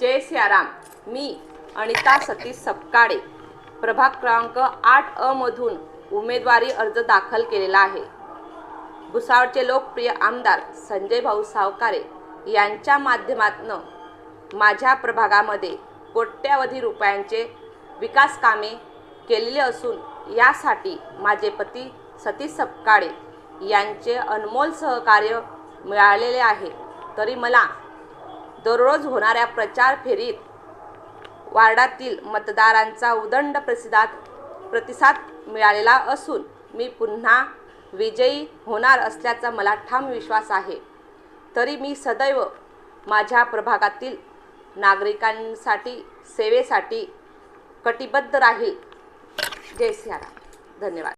जय सियाराम. मी अनिता सतीश सपकाळे प्रभाग क्रमांक आठ अ मधून उमेदवारी अर्ज दाखल केलेला आहे. भुसावळचे लोकप्रिय आमदार संजय भाऊ सावकारे यांच्या माध्यमातून माझ्या प्रभागामध्ये कोट्यावधी रुपयांचे विकास कामे केलेले असून यासाठी माझे पती सतीश सपकाळे यांचे अनमोल सहकार्य मिळालेले आहे. तरी मला दररोज होणाऱ्या प्रचार फेरीत वार्डातील मतदारांचा उदंड प्रतिसाद प्रतिसाद मिळालेला असून मी पुन्हा विजयी होणार असल्याचा मला ठाम विश्वास आहे. तरी मी सदैव माझ्या प्रभागातील नागरिकांसाठी सेवेसाठी कटिबद्ध राहील. जय सियाराम. धन्यवाद.